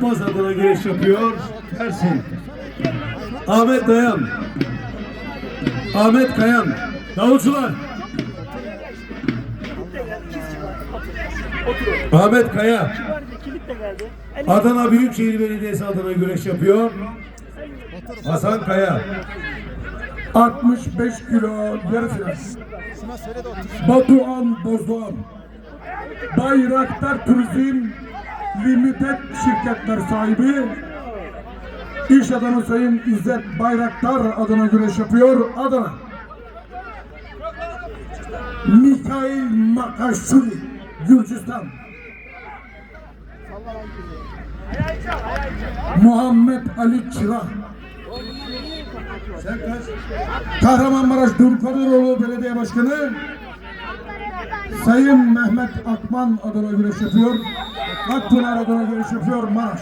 Korkmaz adına güreş yapıyor. Tersin. Ahmet Dayan. Ahmet Kayan. Davulcular. Ahmet Kaya. Adana Büyükşehir Belediyesi adına güreş yapıyor. Hasan Kaya. 65 kilo yarı final. Batuhan Bozdoğan. Bayraktar Turizm Limited şirketler sahibi İş adamı Sayın İzzet Bayraktar adına güreş yapıyor. Adana. Mikhail Makashuli Gürcistan. Muhammed Ali kaç? Kahramanmaraş Durkadoroğlu Belediye Başkanı Sayın Mehmet Akman adına güreş yapıyor. Akpınar adına güreş yapıyor Maraş.